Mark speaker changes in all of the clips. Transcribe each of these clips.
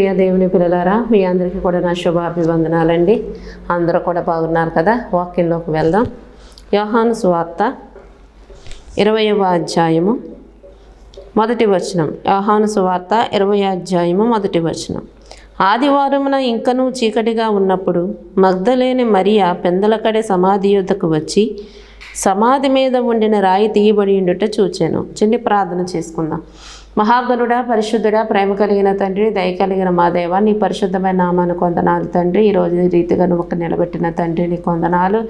Speaker 1: ప్రియ దేవుని పిల్లలారా మీ అందరికీ కూడా నా శుభాభివందనాలండి. అందరూ కూడా బాగున్నారు కదా? వాకింగ్లోకి వెళ్దాం. యోహాను సువార్త ఇరవయవ అధ్యాయము మొదటి వచనం. యోహాను సువార్త ఇరవై అధ్యాయము మొదటి వచనం. ఆదివారమున ఇంకనూ చీకటిగా ఉన్నప్పుడు మగ్ధలేని మరియా పెందలకడే సమాధి యుద్ధకు వచ్చి సమాధి మీద ఉండిన రాయి తీయబడి ఉండుట చూచాను. చిన్ని ప్రార్థన చేసుకుందాం. మహాగరుడా పరిశుద్ధుడా ప్రేమ కలిగిన తండ్రి దయ కలిగిన మా దేవ నీ పరిశుద్ధమైన నామాను కొందనాలు తండ్రి. ఈరోజు ఈ రీతిగా నువ్వు ఒక నిలబెట్టిన తండ్రి నీ కొందనాలు.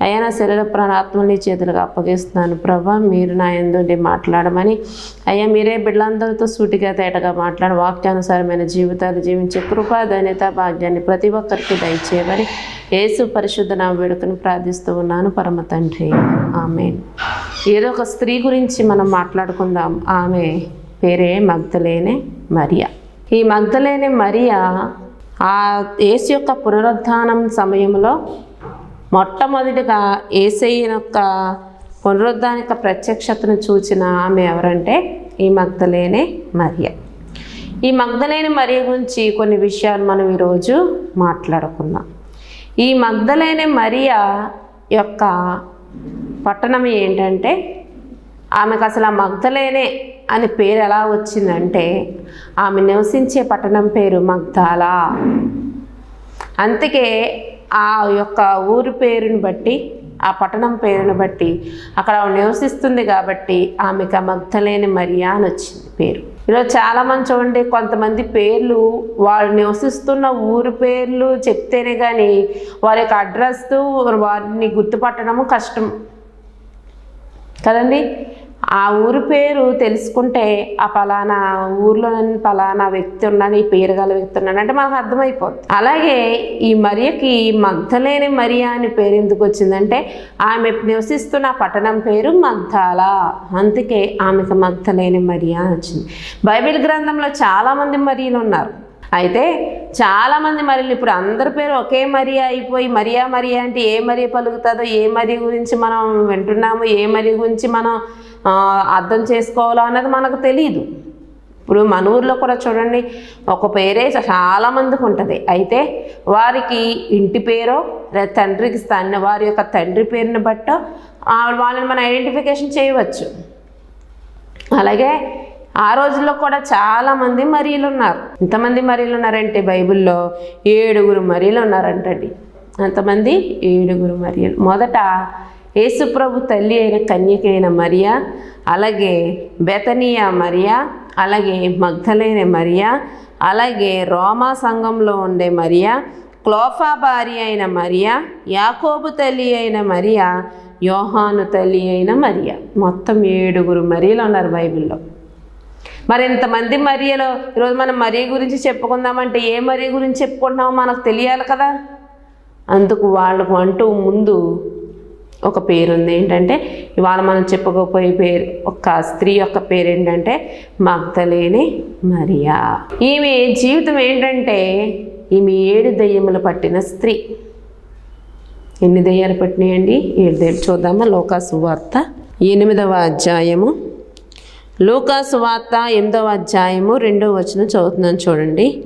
Speaker 1: అయ్యా నా శరీర ప్రాణాత్మలు చేతులుగా అప్పగిస్తున్నాను ప్రభా. మీరు నా ఎందుండి మాట్లాడమని. అయ్యా మీరే బిడ్డలందరితో సూటిగా తేటగా మాట్లాడి వాక్యానుసారమైన జీవితాలు జీవించే కృపా ధన్యత భాగ్యాన్ని ప్రతి ఒక్కరికి దయచేయమని యేసు పరిశుద్ధ నా వేడుకను ప్రార్థిస్తూ ఉన్నాను. పరమ తండ్రి. ఆమె ఏదో ఒక స్త్రీ గురించి మనం మాట్లాడుకుందాం. ఆమె పేరే మగ్ధలేనే మరియా. ఈ మగ్ధలేనే మరియా ఆ యేసు యొక్క పునరుద్ధానం సమయంలో మొట్టమొదటిగా ఏసయ్య యొక్క పునరుద్ధానిక ప్రత్యక్షతను చూచిన ఆమె ఎవరంటే ఈ మగ్ధలేనే మరియ. ఈ మగ్ధలేని మరియ గురించి కొన్ని విషయాలు మనం ఈరోజు మాట్లాడుకుందాం. ఈ మగ్ధలేని మరియ యొక్క పట్టణం ఏంటంటే ఆమెకు అసలు ఆ మగ్ధలేనే అని పేరు ఎలా వచ్చిందంటే ఆమె నివసించే పట్టణం పేరు మగ్ధాల. అందుకే ఆ యొక్క ఊరి పేరుని బట్టి ఆ పట్టణం పేరుని బట్టి అక్కడ ఆమె నివసిస్తుంది కాబట్టి ఆమెకు ఆ మగ్ధలేని మరియా అని వచ్చింది పేరు. ఈరోజు చాలామంది చూడండి కొంతమంది పేర్లు వాళ్ళు నివసిస్తున్న ఊరి పేర్లు చెప్తేనే కానీ వారి యొక్క అడ్రస్ వారిని గుర్తుపట్టడము కష్టం. కదండి? ఆ ఊరి పేరు తెలుసుకుంటే ఆ పలానా ఊర్లో పలానా వ్యక్తి ఉన్నాడు ఈ పేరు గల వ్యక్తి ఉన్నాడు అంటే మనకు అర్థమైపోతుంది అలాగే ఈ మరియకి మగ్ధలేని మరియా అని పేరు ఎందుకు వచ్చిందంటే ఆమె నివసిస్తున్న పట్టణం పేరు మగ్ధాల. అందుకే ఆమెకు మగ్ధలేని మరియా అని వచ్చింది. బైబిల్ గ్రంథంలో చాలామంది మరియలు ఉన్నారు. అయితే చాలామంది మరి ఇప్పుడు అందరి పేరు ఒకే మరియా అయిపోయి మరియా మరియా అంటే ఏ మరియ పలుకుతుందో ఏ మరి గురించి మనం వింటున్నాము ఏ మరి గురించి మనం అర్థం చేసుకోవాలో అన్నది మనకు తెలియదు ఇప్పుడు మన ఊర్లో కూడా చూడండి ఒక పేరే చాలామందికి ఉంటుంది. అయితే వారికి ఇంటి పేరో లేదా తండ్రికి తన వారి యొక్క తండ్రి పేరుని బట్టో వాళ్ళని మనం ఐడెంటిఫికేషన్ చేయవచ్చు. అలాగే ఆ రోజుల్లో కూడా చాలా మంది మరీలు ఉన్నారు. ఎంతమంది మరీలు ఉన్నారంటే బైబిల్లో ఏడుగురు మరీలు ఉన్నారంటండి. అంతమంది ఏడుగురు మరియలు మొదట యేసుప్రభు తల్లి అయిన కన్యక అయిన మరియా అలాగే బెతనియా మరియా అలాగే మగ్ధలైన మరియా అలాగే రోమా సంఘంలో ఉండే మరియా క్లోఫా భార్య అయిన మరియా యాకోబు తల్లి అయిన మరియా యోహాను తల్లి అయిన మరియా. మొత్తం ఏడుగురు మరియలు ఉన్నారు బైబిల్లో. మరి ఇంతమంది మరియలో ఈరోజు మనం మరీ గురించి చెప్పుకుందామంటే ఏ మరీ గురించి చెప్పుకుంటున్నామో మనకు తెలియాలి కదా? అందుకు వాళ్ళకు అంటూ ముందు ఒక పేరు ఉంది ఏంటంటే ఇవాళ మనం చెప్పుకోపోయే పేరు ఒక స్త్రీ యొక్క పేరు ఏంటంటే మగ్ధలేని మరియా. ఈమె జీవితం ఏంటంటే ఈమె ఏడు దయ్యములు పట్టిన స్త్రీ. ఎన్ని దయ్యాలు పట్టినాయండి? ఏడు దయ్యాలు. చూద్దామా లోకాసు వార్త ఎనిమిదవ అధ్యాయము. లూకాసు వార్త ఎనిమిదవ అధ్యాయము రెండవ వచనం చదువుతున్నాను చూడండి.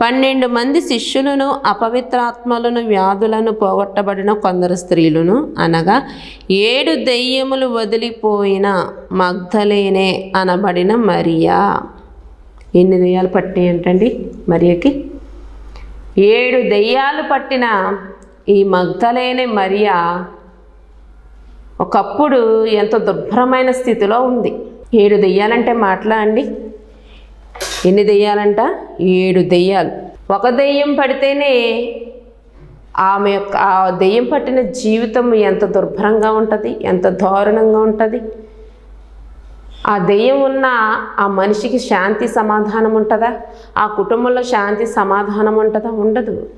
Speaker 1: పన్నెండు మంది శిష్యులను అపవిత్రాత్మలను వ్యాధులను పోగొట్టబడిన కొందరు స్త్రీలను అనగా ఏడు దెయ్యములు వదిలిపోయిన మగ్ధలేనే అనబడిన మరియా. ఎన్ని దెయ్యాలు పట్టినాయి ఏంటండి మరియకి? ఏడు దెయ్యాలు పట్టిన ఈ మగ్ధలేనే మరియా. ఒకప్పుడు ఎంతో దుర్భరమైన స్థితిలో ఉంది. ఏడు దెయ్యాలంటే మాటలా అండి? ఎన్ని దెయ్యాలంట? ఏడు దెయ్యాలు. ఒక దెయ్యం పడితేనే ఆమె యొక్క ఆ దెయ్యం పట్టిన జీవితం ఎంత దుర్భరంగా ఉంటుంది ఎంత దారుణంగా ఉంటుంది? ఆ దెయ్యం ఉన్న ఆ మనిషికి శాంతి సమాధానం ఉంటుందా? ఆ కుటుంబంలో శాంతి సమాధానం ఉంటుందా? ఉండదు.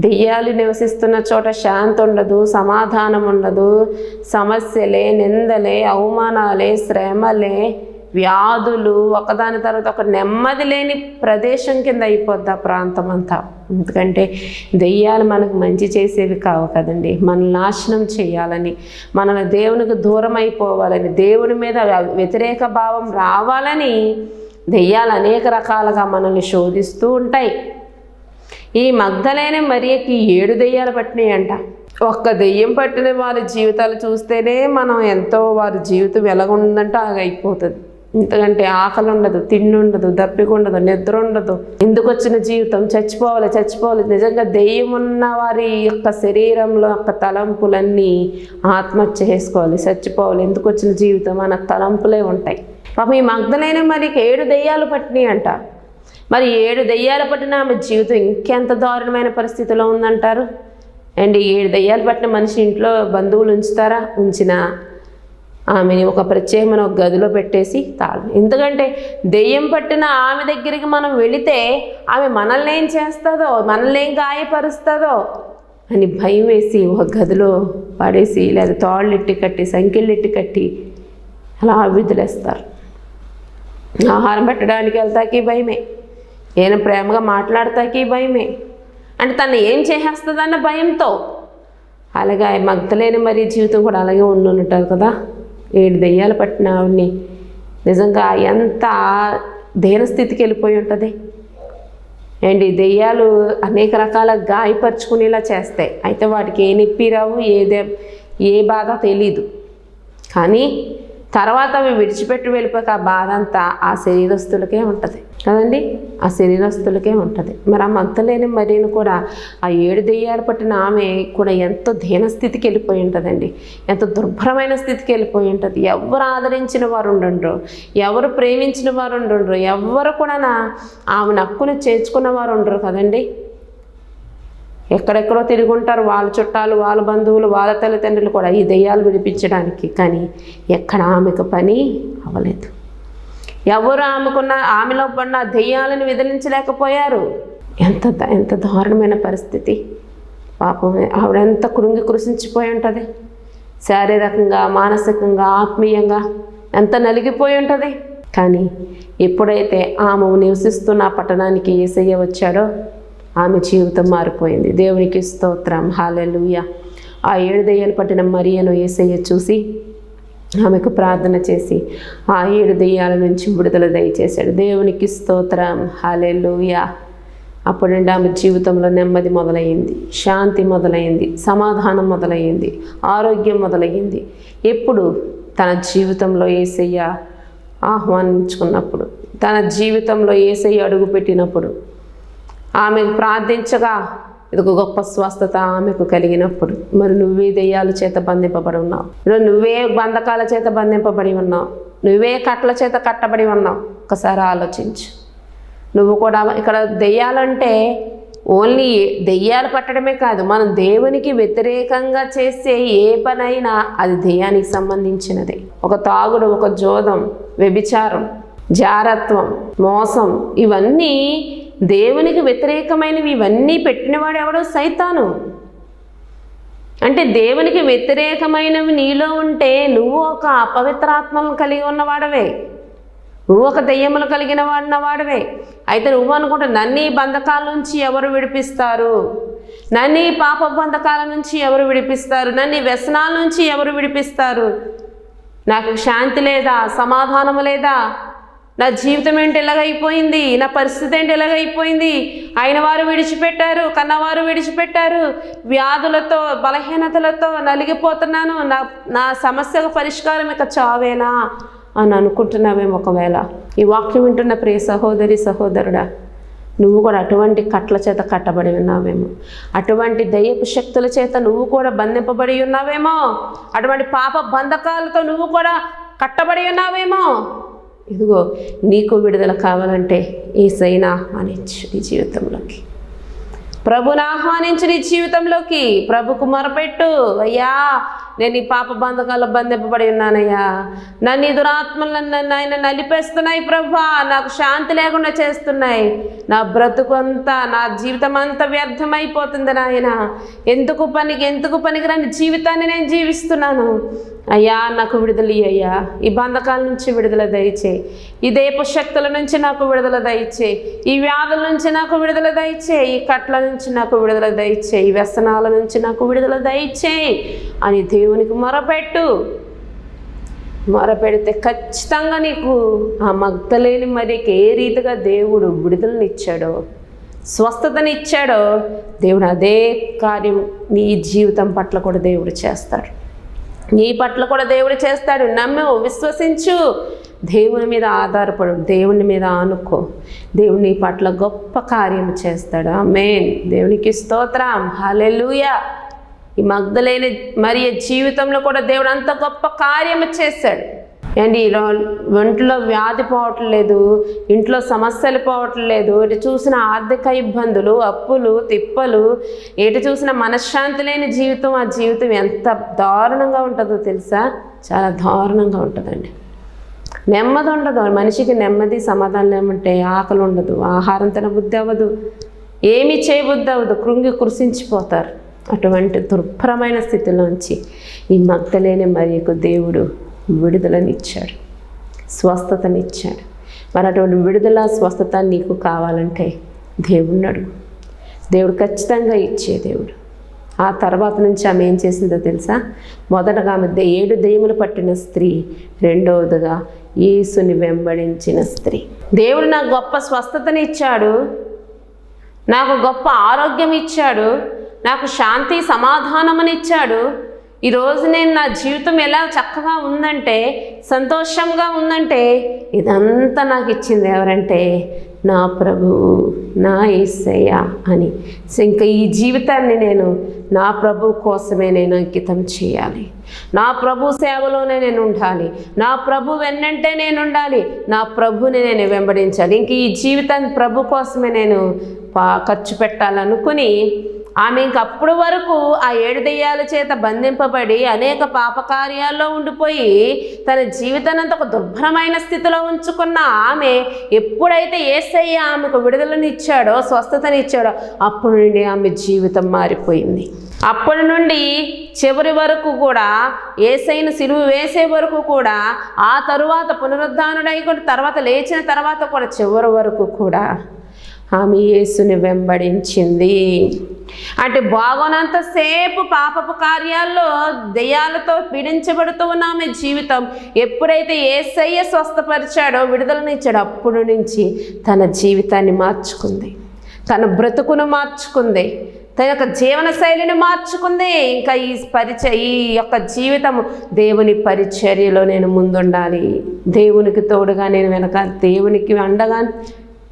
Speaker 1: దెయ్యాలు నివసిస్తున్న చోట శాంతి ఉండదు సమాధానం ఉండదు సమస్యలే నిందలే అవమానాలే శ్రమలే వ్యాధులు. ఒకదాని తర్వాత ఒక నెమ్మది లేని ప్రదేశం కింద అయిపోద్ది ఆ ప్రాంతం అంతా ఎందుకంటే దెయ్యాలు మనకు మంచి చేసేవి కావు కదండి. మన నాశనం చేయాలని మనల్ని దేవునికి దూరం అయిపోవాలని దేవుని మీద వ్యతిరేక భావం రావాలని దెయ్యాలు అనేక రకాలుగా మనల్ని శోధిస్తూ ఉంటాయి. ఈ మగ్ధలైన మరియకి ఏడు దెయ్యాలు పట్టినాయంట. ఒక్క దెయ్యం పట్టిన వారి జీవితాలు చూస్తేనే మనం ఎంతో వారి జీవితం ఎలాగుందంటే ఆగైపోతుంది. ఎందుకంటే ఆకలి ఉండదు తిండి ఉండదు దప్పిక ఉండదు నిద్ర ఉండదు ఎందుకు వచ్చిన జీవితం చచ్చిపోవాలి చచ్చిపోవాలి. నిజంగా దెయ్యం ఉన్న వారి యొక్క శరీరంలో యొక్క తలంపులన్నీ ఆత్మహత్య చేసుకోవాలి చచ్చిపోవాలి. ఎందుకు వచ్చిన జీవితం అన్న తలంపులే ఉంటాయి. పాపం ఈ మగ్ధలైన మరికి ఏడు దెయ్యాలు పట్టినాయి అంట మరి ఏడు దెయ్యాలు పట్టిన ఆమె జీవితం ఇంకెంత దారుణమైన పరిస్థితిలో ఉందంటారు? అండ్ ఏడు దెయ్యాలు పట్టిన మనిషి ఇంట్లో బంధువులు ఉంచుతారా? ఉంచినా ఆమెని ఒక ప్రత్యేకమైన ఒక గదిలో పెట్టేసి తాళం. ఎందుకంటే దెయ్యం పట్టిన ఆమె దగ్గరికి మనం వెళితే ఆమె మనల్ని ఏం చేస్తుందో మనల్ని ఏం గాయపరుస్తుందో అని భయం వేసి ఒక గదిలో పడేసి లేదా తాళ్ళు కట్టి సంఖ్యలెట్టి కట్టి అలా విధులేస్తారు ఆహారం పెట్టడానికి వెళ్తాకి భయమే. ఈయన ప్రేమగా మాట్లాడతాకి భయమే. అంటే తను ఏం చేసేస్తుందన్న భయంతో. అలాగే ఆ మగ్ధలేని మరి జీవితం కూడా అలాగే ఉండి ఉంటారు కదా. ఏడు దెయ్యాలు పట్టిన ఆవిడ్ని. నిజంగా ఎంత స్థితికి వెళ్ళిపోయి ఉంటుంది. అండ్ ఈ దెయ్యాలు అనేక రకాల గాయపరుచుకునేలా చేస్తాయి. అయితే వాటికి ఏ నొప్పి రావు ఏ ఏ బాధ తెలీదు. కానీ తర్వాత అవి విడిచిపెట్టి వెళ్ళిపోక ఆ బాధ అంతా ఆ శరీరస్తులకే ఉంటుంది. కదండి? ఆ శరీరస్తులకే ఉంటుంది. మరి ఆ మంతలేని మరీను కూడా ఆ ఏడు దెయ్యాలు పట్టిన ఆమె కూడా ఎంతో దీనస్థితికి వెళ్ళిపోయి ఉంటుందండి. ఎంత దుర్భరమైన స్థితికి వెళ్ళిపోయి ఉంటుంది. ఎవరు ఆదరించిన వారు ఉండండ్రు? ఎవరు ప్రేమించిన వారు ఉండండ్రు? ఎవరు కూడా ఆమె నక్కును చేర్చుకున్న వారు ఉండరు కదండి? ఎక్కడెక్కడో తిరుగుంటారు వాళ్ళ చుట్టాలు వాళ్ళ బంధువులు వాళ్ళ తల్లిదండ్రులు కూడా ఈ దెయ్యాలు విడిపించడానికి. కానీ ఎక్కడ ఆమెకు పని అవ్వలేదు. ఎవరు ఆమెకున్న ఆమెలో పడిన ఆ దెయ్యాలను విదిలించలేకపోయారు? ఎంత ద- ఎంత దారుణమైన పరిస్థితి. పాపం ఆవిడ ఎంత కృంగి కృషించిపోయి ఉంటుంది. శారీరకంగా మానసికంగా ఆత్మీయంగా ఎంత నలిగిపోయి ఉంటుంది. కానీ ఎప్పుడైతే ఆమె నివసిస్తున్న పట్టణానికి ఏసయ్య వచ్చాడో ఆమె జీవితం మారిపోయింది. దేవునికి స్తోత్రం. హాలెలుయ ఆ ఏడు దయ్యాలు పట్టిన మరియను ఏసయ్య చూసి ఆమెకు ప్రార్థన చేసి ఆ ఏడు దెయ్యాల నుంచి విడుదల దయచేశాడు. దేవునికి స్తోత్రం. హాలెలుయ అప్పటి నుండి ఆమె జీవితంలో నెమ్మది మొదలయ్యింది శాంతి మొదలైంది. సమాధానం మొదలయ్యింది ఆరోగ్యం మొదలయ్యింది ఎప్పుడు తన జీవితంలో ఏసయ్య ఆహ్వానించుకున్నప్పుడు తన జీవితంలో ఏసయ్య అడుగు పెట్టినప్పుడు ఆమెకు ప్రార్థించగా ఇది ఒక గొప్ప స్వస్థత ఆమెకు కలిగినప్పుడు. మరి నువ్వే దెయ్యాల చేత బంధింపబడి ఉన్నావు. నువ్వే బంధకాల చేత బంధింపబడి ఉన్నావు. నువ్వే కట్ల చేత కట్టబడి ఉన్నావు. ఒకసారి ఆలోచించు. నువ్వు కూడా ఇక్కడ దెయ్యాలంటే ఓన్లీ దెయ్యాలు పట్టడమే కాదు మనం దేవునికి వ్యతిరేకంగా చేసే ఏ పనైనా అది దెయ్యానికి సంబంధించినదే. ఒక తాగుడు ఒక జోదం వ్యభిచారం జారత్వం మోసం ఇవన్నీ దేవునికి వ్యతిరేకమైనవి ఇవన్నీ పెట్టినవాడు ఎవడో సైతాను. అంటే దేవునికి వ్యతిరేకమైనవి నీలో ఉంటే నువ్వు ఒక అపవిత్రాత్మలను కలిగి ఉన్నవాడవే. నువ్వు ఒక దెయ్యములు కలిగిన వాడిన వాడివే అయితే నువ్వు అనుకుంటా నన్ను ఈ బంధకాల నుంచి ఎవరు విడిపిస్తారు? నన్ను ఈ పాప బంధకాల నుంచి ఎవరు విడిపిస్తారు? నన్ను ఈ వ్యసనాల నుంచి ఎవరు విడిపిస్తారు? నాకు శాంతి లేదా? సమాధానము లేదా? నా జీవితం ఏంటి ఎలాగైపోయింది? నా పరిస్థితి ఏంటి ఎలాగైపోయింది? ఆయన వారు విడిచిపెట్టారు కన్నవారు విడిచిపెట్టారు. వ్యాధులతో బలహీనతలతో నలిగిపోతున్నాను. నా నా సమస్యకు పరిష్కారం ఇక చావేనా? అని అనుకుంటున్నావేమో ఒకవేళ. ఈ వాక్యం వింటున్న ప్రియ సహోదరి సహోదరుడా నువ్వు కూడా అటువంటి కట్ల చేత కట్టబడి ఉన్నావేమో. అటువంటి దయ్యపు శక్తుల చేత నువ్వు కూడా బంధింపబడి ఉన్నావేమో. అటువంటి పాప బంధకాలతో నువ్వు కూడా కట్టబడి ఉన్నావేమో. ఇదిగో నీకు విడుదల కావాలంటే ఈ సైనా ఆహ్వానించు నీ జీవితంలోకి. ప్రభుని ఆహ్వానించు నీ జీవితంలోకి. ప్రభుకు మొరపెట్టు. అయ్యా నేను ఈ పాప బంధకాల్లో బంధింపబడి ఉన్నానయ్యా. నన్ను ఈ దురాత్మలు నన్ను ఆయన నలిపేస్తున్నాయి ప్రభా. నాకు శాంతి లేకుండా చేస్తున్నాయి. నా బ్రతుకు అంతా నా జీవితం అంతా వ్యర్థమైపోతుంది నాయన. ఎందుకు పనికి ఎందుకు పనికిరాని జీవితాన్ని నేను జీవిస్తున్నాను? అయ్యా నాకు విడుదల అయ్యా. ఈ బంధకాల నుంచి విడుదల దయచేయి ఈ దేపశక్తుల నుంచి నాకు విడుదల దయచేయి ఈ వ్యాధుల నుంచి నాకు విడుదల దయచేయి ఈ కట్ల నుంచి నాకు విడుదల దయచేయి ఈ వ్యసనాల నుంచి నాకు విడుదల దయచేయి అని దేవునికి మొరపెట్టు. మొరపెడితే ఖచ్చితంగా నీకు ఆ మగ్ధలేని మరికి ఏ రీతిగా దేవుడు విడుదలనిచ్చాడో స్వస్థతనిచ్చాడో దేవుడు అదే కార్యం నీ జీవితం పట్ల కూడా దేవుడు చేస్తాడు. నీ పట్ల కూడా దేవుడు చేస్తాడు. నమ్ము విశ్వసించు. దేవుని మీద ఆధారపడు దేవుని మీద ఆనుకో. దేవుడు నీ పట్ల గొప్ప కార్యం చేస్తాడు. ఆమేన్. దేవునికి స్తోత్రం. హలెలుయ ఈ మగ్ధులైన మరి జీవితంలో కూడా దేవుడు అంత గొప్ప కార్యం చేశాడు. అండ్ ఈ ఒంట్లో వ్యాధి పోవట్లేదు ఇంట్లో సమస్యలు పోవట్లేదు ఇటు చూసిన ఆర్థిక ఇబ్బందులు అప్పులు తిప్పలు ఎటు చూసిన మనశ్శాంతి లేని జీవితం ఆ జీవితం ఎంత దారుణంగా ఉంటుందో తెలుసా? చాలా దారుణంగా ఉంటుందండి. నెమ్మది ఉండదు మనిషికి నెమ్మది సమాధానం ఏమంటే ఆకలి ఉండదు ఆహారం తిన బుద్ధి అవ్వదు ఏమీ చేయబుద్ధి అవ్వదు కృంగి కృషించిపోతారు అటువంటి దుర్భరమైన స్థితిలోంచి ఈ మగ్ధలేని మరియు దేవుడు విడుదలనిచ్చాడు. స్వస్థతనిచ్చాడు. మరి అటువంటి విడుదల స్వస్థత నీకు కావాలంటే దేవుణ్ణి అడుగు. దేవుడు ఖచ్చితంగా ఇచ్చే దేవుడు. ఆ తర్వాత నుంచి ఆమె ఏం చేసిందో తెలుసా? మొదటగా ఆమె ఏడు దయ్యములు పట్టిన స్త్రీ రెండవదిగా యేసుని వెంబడించిన స్త్రీ. దేవుడు నాకు గొప్ప స్వస్థతని ఇచ్చాడు నాకు గొప్ప ఆరోగ్యం ఇచ్చాడు నాకు శాంతి సమాధానమని ఇచ్చాడు ఈరోజు నేను నా జీవితం ఎలా చక్కగా ఉందంటే సంతోషంగా ఉందంటే ఇదంతా నాకు ఇచ్చింది ఎవరంటే నా ప్రభువు నా ఈసయ్య అని. సో ఇంకా ఈ జీవితాన్ని నేను నా ప్రభు కోసమే నేను అంకితం చేయాలి. నా ప్రభు సేవలోనే నేను ఉండాలి. నా ప్రభు వెన్నంటే నేను ఉండాలి. నా ప్రభుని నేను వెంబడించాలి. ఇంక ఈ జీవితాన్ని ప్రభు కోసమే నేను పా- ఖర్చు పెట్టాలనుకుని ఆమె ఇంక అప్పుడు వరకు ఆ ఏడు దెయ్యాల చేత బంధింపబడి అనేక పాపకార్యాల్లో ఉండిపోయి తన జీవితాన్ని ఒక దుర్భరమైన స్థితిలో ఉంచుకున్న ఆమె ఎప్పుడైతే ఏసయ్య ఆమెకు విడుదలనిచ్చాడో స్వస్థతనిచ్చాడో అప్పటి నుండి ఆమె జీవితం మారిపోయింది. అప్పటి నుండి చివరి వరకు కూడా ఏసైన సిలువు వేసే వరకు కూడా ఆ తరువాత పునరుద్ధానుడై కూడా తర్వాత లేచిన తర్వాత కూడా చివరి వరకు కూడా ఆమె యేసుని వెంబడించింది. అంటే బాగోనంతసేపు పాపపు కార్యాల్లో దెయ్యాలతో పీడించబడుతూ ఉన్న ఆమె జీవితం ఎప్పుడైతే ఏసయ్య స్వస్థపరిచాడో విడుదలనిచ్చాడో అప్పుడు నుంచి తన జీవితాన్ని మార్చుకుంది. తన బ్రతుకును మార్చుకుంది. తన యొక్క జీవన శైలిని మార్చుకుంది. ఇంకా ఈ పరిచయ ఈ యొక్క జీవితం దేవుని పరిచర్యలో నేను ముందుండాలి. దేవునికి తోడుగా నేను వెనక దేవునికి అండగా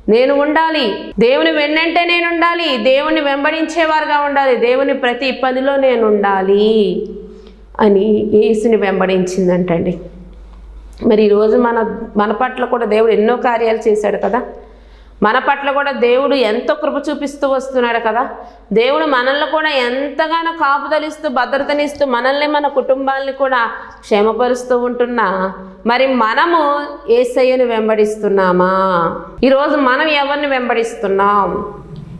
Speaker 1: నేను ఉండాలి. దేవుని వెన్నంటే నేను ఉండాలి. దేవుని వెంబడించేవారుగా ఉండాలి. దేవుని ప్రతి పనిలో నేను ఉండాలి అని యేసుని వెంబడించిందంటండి. మరి ఈరోజు మన మన పట్ల కూడా దేవుడు ఎన్నో కార్యాలు చేశాడు కదా? మన పట్ల కూడా దేవుడు ఎంతో కృప చూపిస్తూ వస్తున్నాడు కదా. దేవుడు మనల్ని కూడా ఎంతగానో కాపుదలిస్తూ భద్రతనిస్తూ మనల్ని మన కుటుంబాలని కూడా క్షేమపరుస్తూ ఉంటున్నా. మరి మనము ఏసయ్యను వెంబడిస్తున్నామా? ఈరోజు మనం ఎవరిని వెంబడిస్తున్నాం?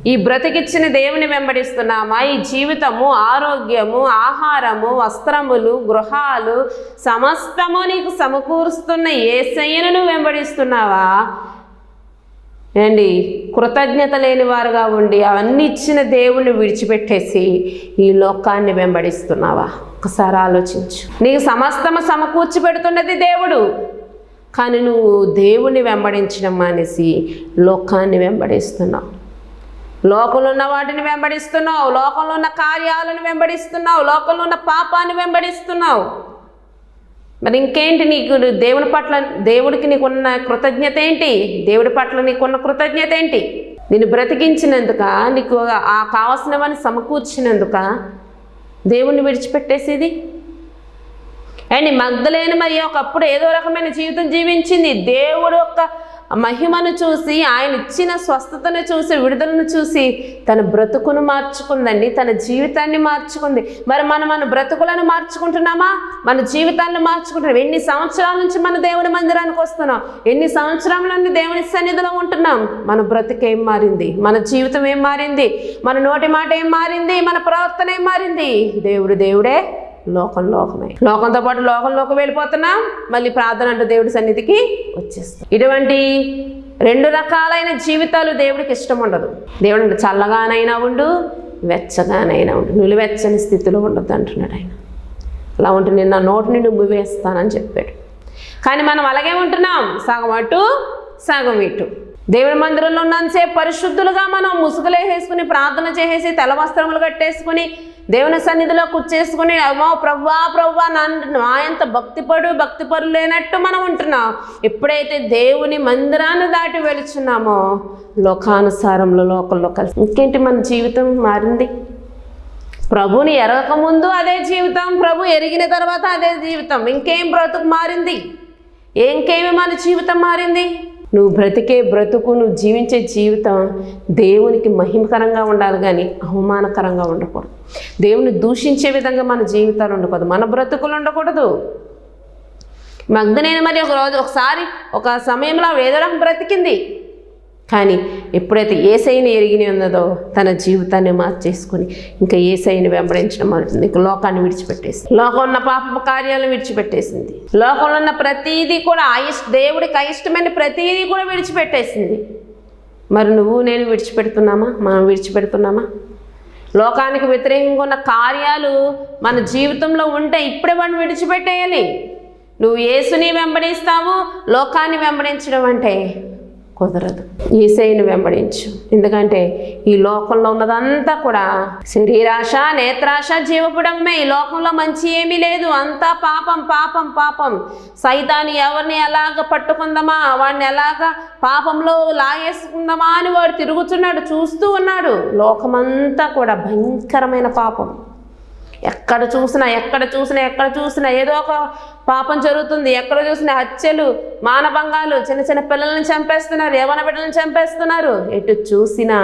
Speaker 1: ఈ బ్రతికిచ్చిన దేవుని వెంబడిస్తున్నామా? ఈ జీవితము ఆరోగ్యము ఆహారము వస్త్రములు గృహాలు సమస్తము నీకు సమకూరుస్తున్న ఏసయ్యను నువ్వు వెంబడిస్తున్నావా? ఏండి కృతజ్ఞత లేని వారుగా ఉండి అవన్నీ ఇచ్చిన దేవుణ్ణి విడిచిపెట్టేసి ఈ లోకాన్ని వెంబడిస్తున్నావా? ఒకసారి ఆలోచించు. నీకు సమస్తము సమకూర్చి పెడుతున్నది దేవుడు. కానీ నువ్వు దేవుణ్ణి వెంబడించడం మానేసి లోకాన్ని వెంబడిస్తున్నావు. లోకంలో ఉన్న వాటిని వెంబడిస్తున్నావు. లోకంలో ఉన్న కార్యాలను వెంబడిస్తున్నావు. లోకంలో ఉన్న పాపాన్ని వెంబడిస్తున్నావు. మరి ఇంకేంటి నీకు దేవుని పట్ల దేవుడికి నీకున్న కృతజ్ఞత ఏంటి? దేవుడి పట్ల నీకున్న కృతజ్ఞత ఏంటి? నేను బ్రతికించినందుక నీకు ఆ కావాల్సినవని సమకూర్చినందుక దేవుణ్ణి విడిచిపెట్టేసేది? అండ్ మగ్ధలేని మరి ఒకప్పుడు ఏదో రకమైన జీవితం జీవించింది. దేవుడు యొక్క మహిమను చూసి ఆయన ఇచ్చిన స్వస్థతను చూసి విడుదలను చూసి తన బ్రతుకును మార్చుకుందండి. తన జీవితాన్ని మార్చుకుంది. మరి మనం మన బ్రతుకులను మార్చుకుంటున్నామా? మన జీవితాలను మార్చుకుంటున్నాం. ఎన్ని సంవత్సరాల నుంచి మన దేవుని మందిరానికి వస్తున్నాం? ఎన్ని సంవత్సరాల నుండి దేవుని సన్నిధిలో ఉంటున్నాం? మన బ్రతుకు ఏం మారింది? మన జీవితం ఏం మారింది? మన నోటి మాట ఏం మారింది? మన ప్రవర్తన ఏం మారింది? దేవుడు దేవుడే. లోకం లోకమే. లోకంతో పాటు లోకంలోకి వెళ్ళిపోతున్నాం. మళ్ళీ ప్రార్థన అంటూ దేవుడి సన్నిధికి వచ్చేస్తాం. ఇటువంటి రెండు రకాలైన జీవితాలు దేవుడికి ఇష్టం ఉండదు. దేవుడు చల్లగానైనా ఉండు వెచ్చగానైనా ఉండు. నులివెచ్చని స్థితిలో ఉండదు అంటున్నాడు ఆయన. అలా ఉంటే నేను నా నోటి నుండి వేస్తానని చెప్పాడు. కానీ మనం అలాగే ఉంటున్నాం. సగం అటు సగం ఇటు. దేవుని మందిరంలో ఉన్నంతసేపు పరిశుద్ధులుగా మనం ముసుగులేసేసుకుని ప్రార్థన చేసేసి తెల వస్త్రములు కట్టేసుకుని దేవుని సన్నిధిలో కూర్చేసుకుని అమ్మో ప్రవ్వా ప్రవ్వా నా ఎంత భక్తిపడు భక్తిపరు లేనట్టు మనం ఉంటున్నాం. ఎప్పుడైతే దేవుని మందిరాన్ని దాటి వెళుచున్నామో లోకానుసారంలో లోకంలో కలిసి ఇంకేంటి మన జీవితం మారింది? ప్రభుని ఎరగకముందు అదే జీవితం ప్రభు ఎరిగిన తర్వాత అదే జీవితం. ఇంకేం బ్రతుకు మారింది? ఇంకేమి మన జీవితం మారింది? నువ్వు బ్రతికే బ్రతుకు నువ్వు జీవించే జీవితం దేవునికి మహిమకరంగా ఉండాలి కానీ అవమానకరంగా ఉండకూడదు. దేవుని దూషించే విధంగా మన జీవితాలు ఉండకూడదు. మన బ్రతుకులు ఉండకూడదు. మగ్ధనేని మరి ఒక రోజు ఒకసారి ఒక సమయంలో ఆవిడ బ్రతికింది. కానీ ఎప్పుడైతే ఏసైని ఎరిగిన ఉన్నదో తన జీవితాన్ని మార్చేసుకుని ఇంకా ఏసైని వెంబడించడం మొదలుతుంది ఇంకా లోకాన్ని విడిచిపెట్టేసి లోకం ఉన్న పాప కార్యాలను విడిచిపెట్టేసింది. లోకంలో ఉన్న ప్రతీదీ కూడా ఆయుష్ దేవుడికి అయిష్టమైన ప్రతీదీ కూడా విడిచిపెట్టేసింది. మరి నువ్వు నేను విడిచిపెడుతున్నామా? మనం విడిచిపెడుతున్నామా? లోకానికి వ్యతిరేకంగా ఉన్న కార్యాలు మన జీవితంలో ఉంటే ఇప్పుడే మనం విడిచిపెట్టేయాలి. నువ్వు యేసుని వెంబడిస్తావు లోకాన్ని వెంబడించడం అంటే కుదరదు. ఈసైను వెంబడించు. ఎందుకంటే ఈ లోకంలో ఉన్నదంతా కూడా శరీరాశ నేత్రాశ జీవపుడమే. ఈ లోకంలో మంచి ఏమీ లేదు. అంతా పాపం పాపం పాపం. సైతాన్ని ఎవరిని ఎలాగ పట్టుకుందామా? వాడిని ఎలాగ పాపంలో లాగేసుకుందామా అని వాడు తిరుగుతున్నాడు చూస్తూ ఉన్నాడు. లోకమంతా కూడా భయంకరమైన పాపం. ఎక్కడ చూసినా ఎక్కడ చూసినా ఎక్కడ చూసినా ఏదో ఒక పాపం జరుగుతుంది. ఎక్కడ చూసిన హత్యలు మానభంగాలు చిన్న చిన్న పిల్లల్ని చంపేస్తున్నారు యవన బిడ్డలను చంపేస్తున్నారు. ఎటు చూసినా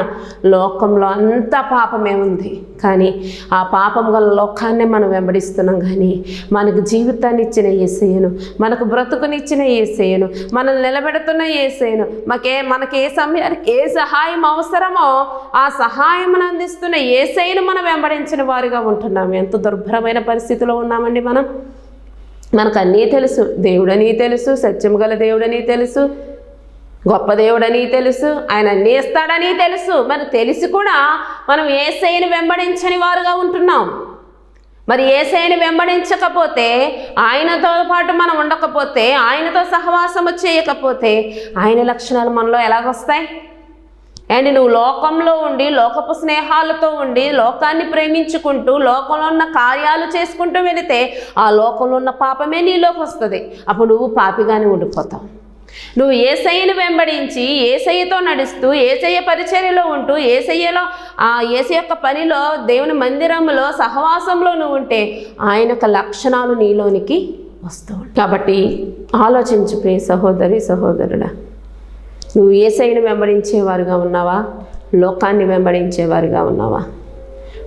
Speaker 1: లోకంలో అంతా పాపమే ఉంది. కానీ ఆ పాపం గల లోకాన్నే మనం వెంబడిస్తున్నాం. కానీ మనకు జీవితాన్ని ఇచ్చిన ఏసేయను మనకు బ్రతుకునిచ్చిన ఏసేయను మనల్ని నిలబెడుతున్న ఏసేయను మాకే మనకి ఏ సమయానికి ఏ సహాయం అవసరమో ఆ సహాయం అందిస్తున్న ఏసైను మనం వెంబడించిన వారుగా ఉంటున్నాం. ఎంత దుర్భరమైన పరిస్థితిలో ఉన్నామండి మనం? మనకు అన్నీ తెలుసు. దేవుడని తెలుసు సత్యం గల దేవుడని తెలుసు గొప్ప దేవుడని తెలుసు ఆయన అన్నీ ఇస్తాడని తెలుసు. మరి తెలిసి కూడా మనం ఏసైని వెంబడించని వారుగా ఉంటున్నాం. మరి ఏసైని వెంబడించకపోతే ఆయనతో పాటు మనం ఉండకపోతే ఆయనతో సహవాసము చేయకపోతే ఆయన లక్షణాలు మనలో ఎలాగొస్తాయి? అండ్ నువ్వు లోకంలో ఉండి లోకపు స్నేహాలతో ఉండి లోకాన్ని ప్రేమించుకుంటూ లోకంలో ఉన్న కార్యాలు చేసుకుంటూ వెళితే ఆ లోకంలో ఉన్న పాపమే నీలోకి వస్తుంది. అప్పుడు నువ్వు పాపిగానే ఉండిపోతావు. నువ్వు ఏసయ్యను వెంబడించి ఏసయ్యతో నడుస్తూ ఏసయ్య పరిచర్యలో ఉంటూ ఏసయ్యలో ఆ ఏసై యొక్క పనిలో దేవుని మందిరంలో సహవాసంలో నువ్వు ఉంటే ఆయన యొక్క లక్షణాలు నీలోనికి వస్తూ కాబట్టి ఆలోచించు ప్రియ సహోదరి సహోదరుడా. నువ్వు ఏసైని వెంబడించేవారుగా ఉన్నావా? లోకాన్ని వెంబడించేవారుగా ఉన్నావా?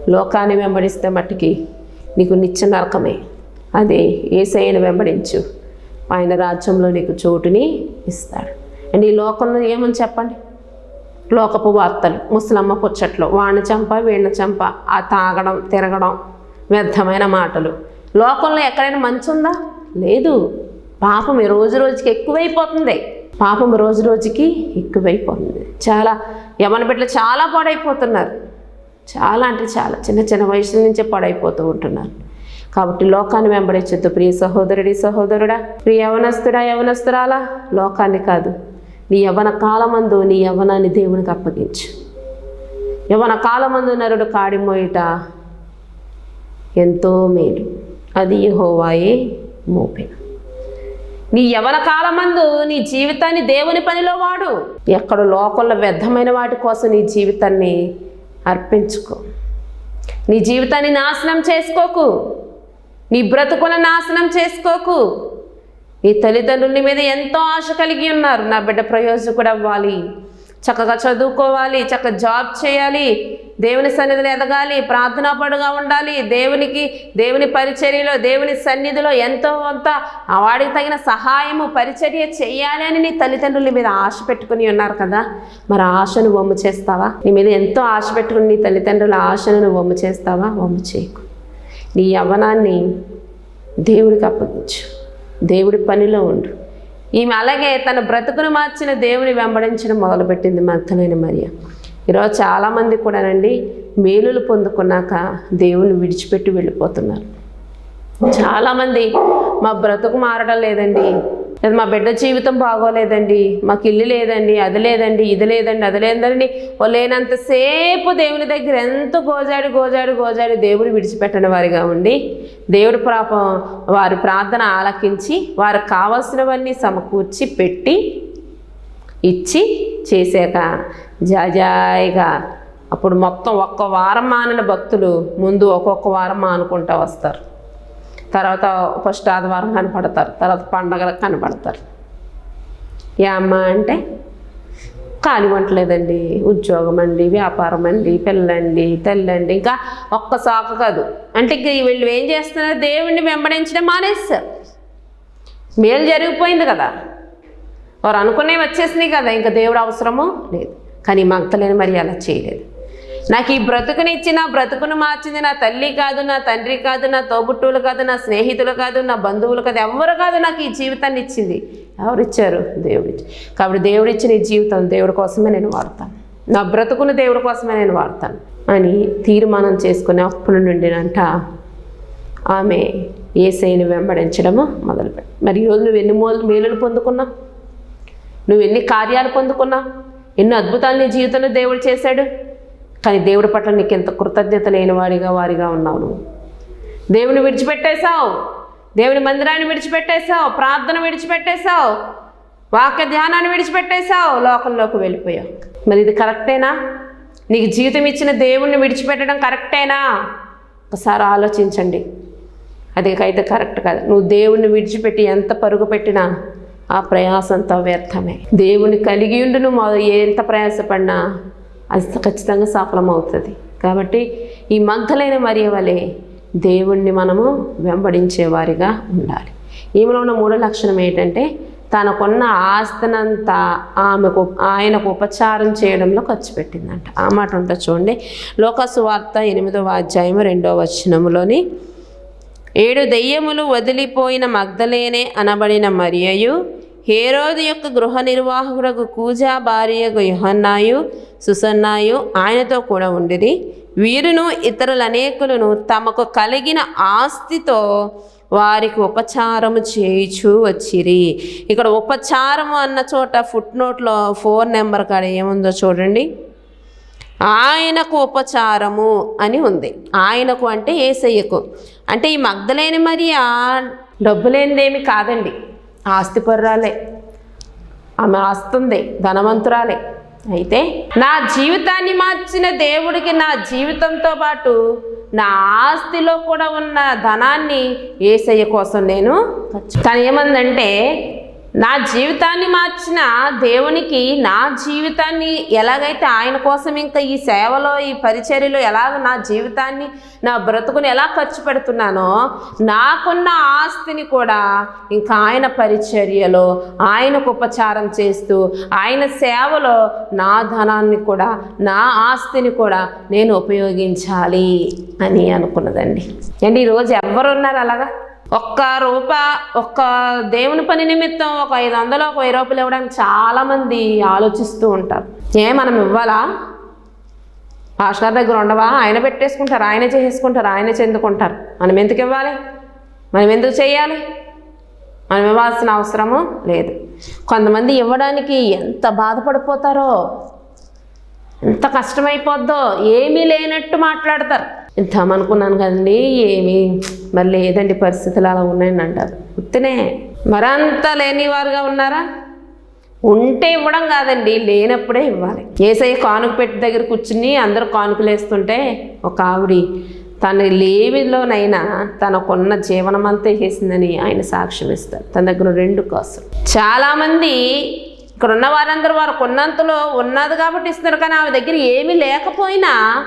Speaker 1: లోకాన్ని వెంబడిస్తే మట్టికి నీకు నిత్య నరకమే అదే ఏసైని వెంబడించు. ఆయన రాజ్యంలో నీకు చోటుని ఇస్తాడు. అండ్ ఈ లోకంలో ఏమని చెప్పండి? లోకపు వార్తలు. ముసలమ్మ పుచ్చట్లు వాడిని చంప వీడిని చంప ఆ తాగడం తిరగడం వ్యర్థమైన మాటలు. లోకంలో ఎక్కడైనా మంచి ఉందా లేదు. పాపం ఈ రోజు రోజుకి ఎక్కువైపోతుంది. పాపం రోజు రోజుకి ఎక్కువైపోతుంది. చాలా యమన బిడ్డలు చాలా పాడైపోతున్నారు. చాలా అంటే చాలా చిన్న చిన్న వయసుల నుంచే పాడైపోతూ ఉంటున్నారు. కాబట్టి లోకాన్ని వెంబడించొద్దు ప్రియ సహోదరుడి సహోదరుడా. ప్రియ యవనస్తుడా యవనస్తురాలా లోకాన్ని కాదు. నీ యవన కాలమందు నీ యవనాన్ని దేవునికి అప్పగించు. యవన కాలమందు నరుడు కాడిమోయిట ఎంతో మేలు. అది హోవాయే మోపెను. నీ యవన కాలమందు నీ జీవితాన్ని దేవుని పనిలో వాడు. ఎక్కడ లోకంలో వ్యర్థమైన వాటి కోసం నీ జీవితాన్ని అర్పించుకో. నీ జీవితాన్ని నాశనం చేసుకోకు. నీ బ్రతుకుల నాశనం చేసుకోకు. నీ తల్లిదండ్రుల మీద ఎంతో ఆశ కలిగి ఉన్నారు. నా బిడ్డ ప్రయోజకుడు అవ్వాలి చక్కగా చదువుకోవాలి చక్కగా జాబ్ చేయాలి దేవుని సన్నిధిలో ఎదగాలి ప్రార్థనా పడుగా ఉండాలి. దేవునికి దేవుని పరిచర్యలో దేవుని సన్నిధిలో ఎంతో అంత వాడికి తగిన సహాయము పరిచర్య చేయాలి అని నీ తల్లిదండ్రుల మీద ఆశ పెట్టుకుని ఉన్నారు కదా. మరి ఆశను వమ్ము చేస్తావా? నీ మీద ఎంతో ఆశ పెట్టుకుని నీ తల్లిదండ్రుల ఆశను నువ్వు వమ్ము చేస్తావా? వమ్ము చేయకు. నీ యవ్వనాన్ని దేవుడికి అప్పగించు. దేవుడి పనిలో ఉండు. ఈమె అలాగే తన బ్రతుకును మార్చిన దేవుని వెంబడించడం మొదలుపెట్టింది మగ్ధమైన మరియ. ఈరోజు చాలామంది కూడానండి మేలులు పొందుకున్నాక దేవుని విడిచిపెట్టి వెళ్ళిపోతున్నారు. చాలామంది మా బ్రతుకు మారడం లేదండి. లేదా మా బిడ్డ జీవితం బాగోలేదండి. మాకు ఇల్లు లేదండి అది లేదండి ఇది లేదండి అది లేదండి లేనంతసేపు దేవుని దగ్గర ఎంత గోజాడి గోజాడి గోజాడి దేవుడు విడిచిపెట్టని వారిగా ఉండి దేవుడు పాపం వారి ప్రార్థన ఆలకించి వారికి కావాల్సినవన్నీ సమకూర్చి పెట్టి ఇచ్చి చేశాక జాజాయిగా అప్పుడు మొత్తం ఒక్క వారం మానిన భక్తులు ముందు ఒక్కొక్క వారం మానుకుంటూ వస్తారు. తర్వాత ఫస్ట్ ఆదివారం కనపడతారు తర్వాత పండగలకు కనపడతారు. ఏ అమ్మ అంటే ఖాళీ వంటలేదండి ఉద్యోగం అండి వ్యాపారం అండి పిల్లండి తెల్లండి ఇంకా ఒక్క సాకు కాదు. అంటే ఇక వీళ్ళు ఏం చేస్తున్నారు? దేవుణ్ణి వెంబడించడం మానేస్తారు మేలు జరిగిపోయింది కదా. వారు అనుకునేవి వచ్చేసినాయి కదా ఇంకా దేవుడు అవసరమో లేదు. కానీ మగతలేని మరి అలా చేయలేదు. నాకు ఈ బ్రతుకునిచ్చి నా బ్రతుకును మార్చింది నా తల్లి కాదు నా తండ్రి కాదు నా తోబుట్టువులు కాదు నా స్నేహితులు కాదు నా బంధువులు కాదు ఎవరు కాదు నాకు ఈ జీవితాన్ని ఇచ్చింది. ఎవరిచ్చారు దేవుడిచ్చి కాబట్టి దేవుడిచ్చిన ఈ జీవితం దేవుడి కోసమే నేను వాడతాను. నా బ్రతుకును దేవుడి కోసమే నేను వాడతాను. అని తీర్మానం చేసుకుని అప్పుడు నుండినంట ఆమె ఏసైని వెంబడించడము మొదలుపెట్టి మరి ఈరోజు నువ్వు ఎన్ని మోలు మేలులు పొందుకున్నా నువ్వు ఎన్ని కార్యాలు పొందుకున్నా ఎన్ని అద్భుతాలు నీ జీవితంలో దేవుడు చేశాడు? కానీ దేవుడి పట్ల నీకు ఎంత కృతజ్ఞత లేని వాడిగా వారిగా ఉన్నావు నువ్వు. దేవుని విడిచిపెట్టేశావు. దేవుని మందిరాన్ని విడిచిపెట్టేశావు. ప్రార్థన విడిచిపెట్టేశావు. వాక్య ధ్యానాన్ని విడిచిపెట్టేశావు. లోకంలోకి వెళ్ళిపోయావు. మరి ఇది కరెక్టేనా? నీకు జీవితం ఇచ్చిన దేవుణ్ణి విడిచిపెట్టడం కరెక్టేనా? ఒకసారి ఆలోచించండి. అదికైతే కరెక్ట్ కాదు. నువ్వు దేవుణ్ణి విడిచిపెట్టి ఎంత పరుగు పెట్టినా ఆ ప్రయాసంతో వ్యర్థమే. దేవుని కలిగి ఉండు నువ్వు ఎంత ప్రయాసపడినా అది ఖచ్చితంగా సఫలమవుతుంది. కాబట్టి ఈ మగ్గలైన మరియ వలె దేవుణ్ణి మనము వెంబడించేవారిగా ఉండాలి. ఈమెలో ఉన్న మూడో లక్షణం ఏంటంటే తనకున్న ఆస్తినంతా ఆమెకు ఆయనకు ఉపచారం చేయడంలో ఖర్చు పెట్టిందంట. ఆ మాట ఉంటుంది చూడండి లోకసు వార్త ఎనిమిదవ అధ్యాయం రెండవ వచనములోని ఏడు దెయ్యములు వదిలిపోయిన మగ్ధలేనే అనబడిన మరియయు హేరోదు యొక్క గృహ నిర్వాహకుడకు కూజా భార్యకు యుహన్నాయు సుసన్నాయు ఆయనతో కూడా ఉండిరి. వీరును ఇతరుల అనేకులను తమకు కలిగిన ఆస్తితో వారికి ఉపచారము చేయిచు వచ్చిరి. ఇక్కడ ఉపచారము అన్న చోట ఫుట్ నోట్లో ఫోన్ నెంబర్ కాడ ఏముందో చూడండి. ఆయనకు ఉపచారము అని ఉంది. ఆయనకు అంటే ఏసయ్యకు. అంటే ఈ మగ్ధలేని మరియా డబ్బు లేనిదేమి కాదండి. ఆస్తిపర్రాలే. ఆమె ఆస్తుంది ధనవంతురాలే. అయితే నా జీవితాన్ని మార్చిన దేవుడికి నా జీవితంతో పాటు నా ఆస్తిలో కూడా ఉన్న ధనాన్ని ఏసయ్య కోసం నేను తను ఏమందంటే నా జీవితాన్ని మార్చిన దేవునికి నా జీవితాన్ని ఎలాగైతే ఆయన కోసం ఇంకా ఈ సేవలో ఈ పరిచర్యలో ఎలాగ నా జీవితాన్ని నా బ్రతుకుని ఎలా ఖర్చు పెడుతున్నానో నాకున్న ఆస్తిని కూడా ఇంకా ఆయన పరిచర్యలో ఆయనకు ఉపచారం చేస్తూ ఆయన సేవలో నా ధనాన్ని కూడా నా ఆస్తిని కూడా నేను ఉపయోగించాలి అని అనుకున్నదండి. అండి ఈరోజు ఎవరున్నారు అలాగా? ఒక్క రూప ఒక్క దేవుని పని నిమిత్తం ఒక ఐదు వందలు ఒక వెయ్యి రూపాయలు ఇవ్వడానికి చాలామంది ఆలోచిస్తూ ఉంటారు. ఏ మనం ఇవ్వాలా? పాస్టర్ దగ్గర ఉండవా? ఆయన పెట్టేసుకుంటారు ఆయన చేసేసుకుంటారు ఆయన చెందుకుంటారు. మనం ఎందుకు ఇవ్వాలి? మనం ఎందుకు చేయాలి? మనం ఇవ్వాల్సిన అవసరము లేదు. కొంతమంది ఇవ్వడానికి ఎంత బాధపడిపోతారో ఎంత కష్టమైపోద్దో ఏమీ లేనట్టు మాట్లాడతారు. ఇద్దామనుకున్నాను కదండి ఏమి మరి లేదండి పరిస్థితులు అలా ఉన్నాయని అంటారు. ఉత్తినే మరంత లేనివారుగా ఉన్నారా? ఉంటే ఇవ్వడం కాదండి లేనప్పుడే ఇవ్వాలి. ఏసై కానుక పెట్టి దగ్గర కూర్చుని అందరూ కానుకలు వేస్తుంటే ఒక ఆవిడి తన లేవిలోనైనా తనకున్న జీవనం చేసిందని ఆయన సాక్ష్యం ఇస్తారు. తన దగ్గర రెండు కాసులు. చాలామంది ఇక్కడ ఉన్న వారందరూ వారు కొన్నంతలో ఉన్నది కాబట్టి ఇస్తున్నారు కానీ ఆమె దగ్గర ఏమీ లేకపోయినా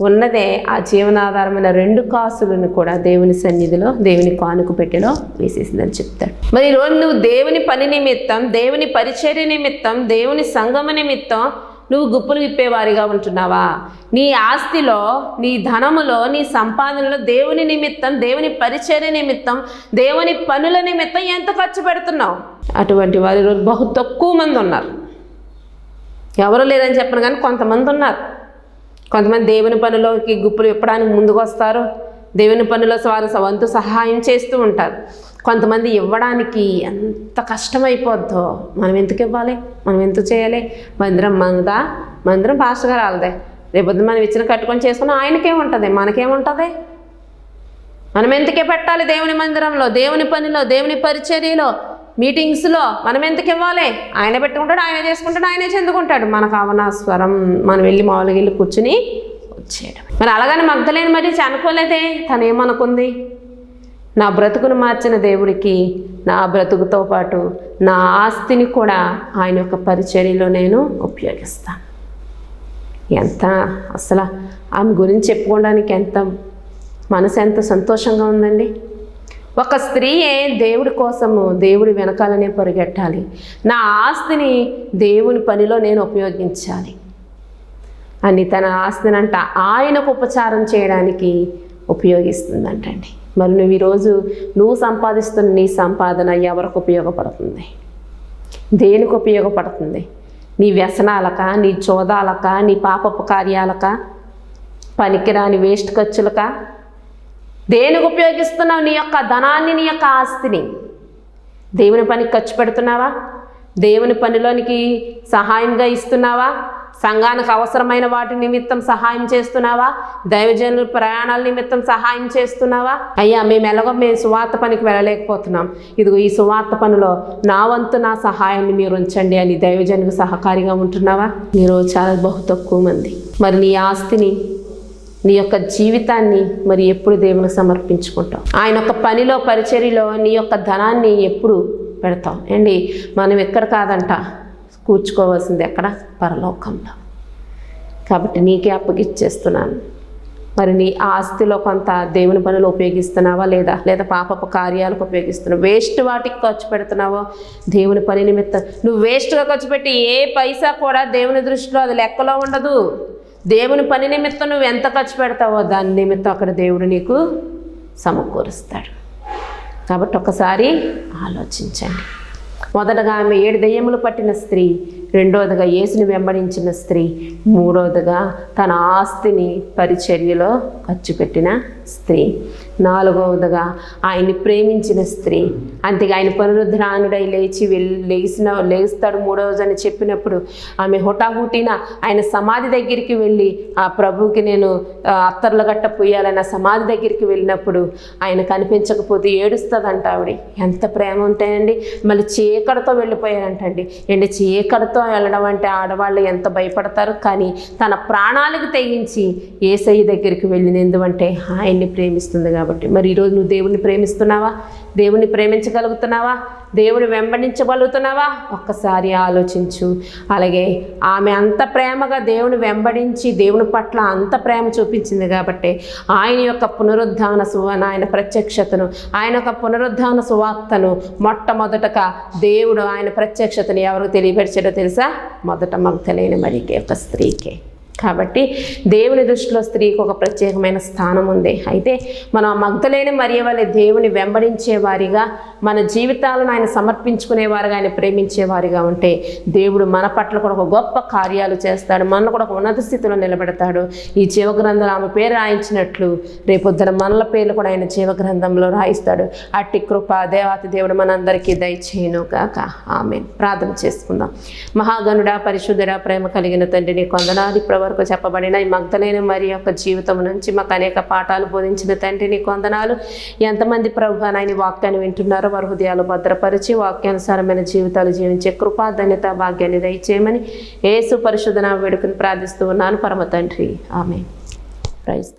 Speaker 1: ఉన్నదే ఆ జీవనాధారమైన రెండు కాసులను కూడా దేవుని సన్నిధిలో దేవుని కానుక పెట్టెలో వేసేసిందని చెప్తాడు. మరి ఈరోజు నువ్వు దేవుని పని నిమిత్తం దేవుని పరిచర్య నిమిత్తం దేవుని సంగమ నిమిత్తం నువ్వు గుప్పులు విప్పేవారిగా ఉంటున్నావా? నీ ఆస్తిలో నీ ధనములో నీ సంపాదనలో దేవుని నిమిత్తం దేవుని పరిచర్య నిమిత్తం దేవుని పనుల నిమిత్తం ఎంత ఖర్చు పెడుతున్నావు? అటువంటి వారి బహు తక్కువ మంది ఉన్నారు. ఎవరు లేదని చెప్పను కానీ కొంతమంది ఉన్నారు. కొంతమంది దేవుని పనిలోకి గుప్పులు ఇప్పడానికి ముందుకు వస్తారు దేవుని పనిలో వారు వంతు సహాయం చేస్తూ ఉంటారు. కొంతమంది ఇవ్వడానికి ఎంత కష్టమైపోద్దో మనం ఎందుకు ఇవ్వాలి? మనం ఎందుకు చేయాలి? మందిరం మనదా మందిరం పాస్టర్ గారు వాళ్ళదే. రేపొద్దు మనం ఇచ్చిన కట్టుకొని చేసుకుని ఆయనకేముంటుంది మనకేముంటుంది మనం ఎందుకే పెట్టాలి దేవుని మందిరంలో దేవుని పనిలో దేవుని పరిచర్యలో? మీటింగ్స్లో మనం ఎందుకు ఇవ్వాలి? ఆయన పెట్టుకుంటాడు ఆయన చేసుకుంటాడు ఆయనే చెందుకుంటాడు. మనకు అవనాస్వరం మనం వెళ్ళి మామూలుగా వెళ్ళి కూర్చుని వచ్చేయడం. మరి అలాగని మగ్ధలేని మరి అనుకోలేదే తను ఏమనుకుంది? నా బ్రతుకును మార్చిన దేవుడికి నా బ్రతుకుతో పాటు నా ఆస్తిని కూడా ఆయన యొక్క పరిచర్యలో నేను ఉపయోగిస్తాను. ఎంత అసలు ఆమె గురించి చెప్పుకోవడానికి ఎంత మనసు ఎంత సంతోషంగా ఉందండి. ఒక స్త్రీయే దేవుడి కోసము దేవుడి వెనకాలనే పరిగెట్టాలి. నా ఆస్తిని దేవుని పనిలో నేను ఉపయోగించాలి. అని తన ఆస్తినంట ఆయనకు ఉపచారం చేయడానికి ఉపయోగిస్తుందంటండి. మరి నువ్వు ఈరోజు నువ్వు సంపాదిస్తున్న నీ సంపాదన ఎవరికి ఉపయోగపడుతుంది? దేనికి ఉపయోగపడుతుంది? నీ వ్యసనాలక నీ చోదాలక నీ పాపపు కార్యాలక పనికిరాని వేస్ట్ ఖర్చులకా? దేనికి ఉపయోగిస్తున్నావు నీ యొక్క ధనాన్ని నీ యొక్క ఆస్తిని? దేవుని పనికి ఖర్చు పెడుతున్నావా? దేవుని పనిలోనికి సహాయంగా ఇస్తున్నావా? సంఘానికి అవసరమైన వాటి నిమిత్తం సహాయం చేస్తున్నావా? దైవజనుల ప్రయాణాల నిమిత్తం సహాయం చేస్తున్నావా? అయ్యా మేము ఎలాగో మేము సువార్త పనికి వెళ్ళలేకపోతున్నాం. ఇదిగో ఈ సువార్త పనిలో నా వంతు నా సహాయాన్ని మీరు ఉంచండి అని దైవజనుకు సహకారిగా ఉంటున్నావా? మీరు చాలా బహు తక్కువ మంది. మరి నీ ఆస్తిని నీ యొక్క జీవితాన్ని మరి ఎప్పుడు దేవునికి సమర్పించుకుంటావు? ఆయన యొక్క పనిలో పరిచర్యలో నీ యొక్క ధనాన్ని ఎప్పుడు పెడతావు? అండి మనం ఎక్కడ కాదంట. కూర్చుకోవాల్సింది ఎక్కడ? పరలోకంలో. కాబట్టి నీకే అప్పగిచ్చేస్తున్నాను. మరి నీ ఆస్తిలో కొంత దేవుని పనులు ఉపయోగిస్తున్నావా లేదా? లేదా పాపపు కార్యాలకు ఉపయోగిస్తున్నావు? వేస్ట్ వాటికి ఖర్చు పెడుతున్నావో? దేవుని పని నిమిత్తం. నువ్వు వేస్ట్గా ఖర్చు పెట్టి ఏ పైసా కూడా దేవుని దృష్టిలో అది లెక్కలో ఉండదు. దేవుని పని నిమిత్తం నువ్వు ఎంత ఖర్చు పెడతావో దాని నిమిత్తం అక్కడ దేవుడు నీకు సమకూరుస్తాడు. కాబట్టి ఒకసారి ఆలోచించండి. మొదటగా ఆమె ఏడు దయ్యములు పట్టిన స్త్రీ రెండోదిగా యేసుని వెంబడించిన స్త్రీ మూడోదిగా తన ఆస్తిని పరిచర్యలో ఖర్చు పెట్టిన స్త్రీ నాలుగవదిగా ఆయన్ని ప్రేమించిన స్త్రీ. అంతేగా ఆయన పునరుద్ధరానుడై లేచి వెళ్ళి లేచిన లేస్తాడు మూడో రోజు అని చెప్పినప్పుడు ఆమె హుటాహుటిన ఆయన సమాధి దగ్గరికి వెళ్ళి ఆ ప్రభువుకి నేను అత్తర్లు గట్ట పోయాలని సమాధి దగ్గరికి వెళ్ళినప్పుడు ఆయన కనిపించకపోతే ఏడుస్తుందంట ఆవిడ. ఎంత ప్రేమ ఉంటాయండి మళ్ళీ చీకటితో వెళ్ళిపోయారంటండి. ఏంటి చీకటితో వెళ్ళడం అంటే ఆడవాళ్ళు ఎంత భయపడతారు? కానీ తన ప్రాణాలకు తెగించి ఏసయ్య దగ్గరికి వెళ్ళింది. ఎందుకంటే ఆయన్ని ప్రేమిస్తుంది కాబట్టి. మరి ఈరోజు నువ్వు దేవుణ్ణి ప్రేమిస్తున్నావా? దేవుణ్ణి ప్రేమించగలుగుతున్నావా? దేవుని వెంబడించగలుగుతున్నావా ఒక్కసారి ఆలోచించు. అలాగే ఆమె అంత ప్రేమగా దేవుని వెంబడించి దేవుని పట్ల అంత ప్రేమ చూపించింది కాబట్టి ఆయన యొక్క పునరుద్ధాన సువన ఆయన ప్రత్యక్షతను ఆయన యొక్క పునరుద్ధాన సువార్తను మొట్టమొదటగా దేవుడు ఆయన ప్రత్యక్షతను ఎవరికి తెలియపరిచాడో తెలుసా? మొదట మగ్ధలేని మరికి ఒక స్త్రీకే. కాబట్టి దేవుని దృష్టిలో స్త్రీకి ఒక ప్రత్యేకమైన స్థానం ఉంది. అయితే మనం మగ్ధులైన మగ్ధలేని మరియ వలె దేవుని వెంబడించే వారిగా మన జీవితాలను ఆయన సమర్పించుకునేవారుగా ఆయన ప్రేమించేవారిగా ఉంటే దేవుడు మన పట్ల కూడా ఒక గొప్ప కార్యాలు చేస్తాడు. మనల్ని కూడా ఒక ఉన్నత స్థితిలో నిలబెడతాడు. ఈ జీవగ్రంథంలో ఆమె పేరు రాయించినట్లు రేపొద్దున మనల పేర్లు కూడా ఆయన జీవగ్రంథంలో రాయిస్తాడు. అట్టి కృప దేవాతి దేవుడు మనందరికీ దయచేయను గాక. ఆమె ప్రార్థన చేసుకుందాం. మహాగణుడా పరిశుద్ధుడా ప్రేమ కలిగిన తండ్రిని కొందనాది ప్రభు వరకు చెప్పబడిన ఈ మగ్ధలేని మరి యొక్క జీవితం నుంచి మాకు అనేక పాఠాలు బోధించిన తండ్రి నీ కొందనాలు ఎంతమంది ప్రభు నాయని వాక్యాన్ని వింటున్నారో వారి హృదయాలు భద్రపరిచి వాక్యానుసారమైన జీవితాలు జీవించే కృపా ధన్యత భాగ్యాన్ని దయచేయమని ఏసు పరిశుధన వేడుకని ప్రార్థిస్తూ ఉన్నాను. పరమ తండ్రి. ఆమె ప్రైజ్